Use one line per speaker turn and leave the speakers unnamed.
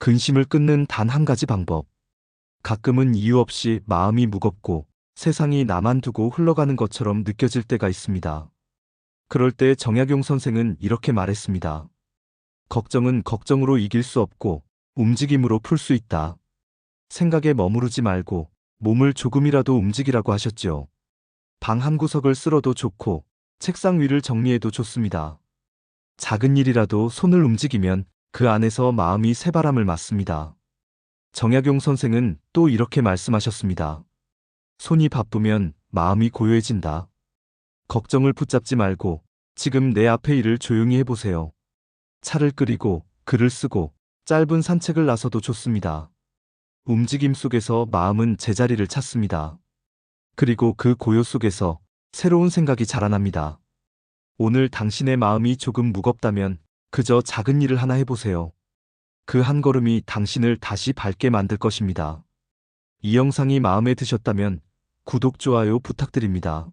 근심을 끊는 단 한 가지 방법. 가끔은 이유 없이 마음이 무겁고 세상이 나만 두고 흘러가는 것처럼 느껴질 때가 있습니다. 그럴 때 정약용 선생은 이렇게 말했습니다. 걱정은 걱정으로 이길 수 없고 움직임으로 풀 수 있다. 생각에 머무르지 말고 몸을 조금이라도 움직이라고 하셨죠. 방한 구석을 쓸어도 좋고 책상 위를 정리해도 좋습니다. 작은 일이라도 손을 움직이면 그 안에서 마음이 새바람을 맞습니다. 정약용 선생은 또 이렇게 말씀하셨습니다. 손이 바쁘면 마음이 고요해진다. 걱정을 붙잡지 말고 지금 내 앞의 일을 조용히 해보세요. 차를 끓이고 글을 쓰고 짧은 산책을 나서도 좋습니다. 움직임 속에서 마음은 제자리를 찾습니다. 그리고 그 고요 속에서 새로운 생각이 자라납니다. 오늘 당신의 마음이 조금 무겁다면 그저 작은 일을 하나 해보세요. 그 한 걸음이 당신을 다시 밝게 만들 것입니다. 이 영상이 마음에 드셨다면 구독, 좋아요 부탁드립니다.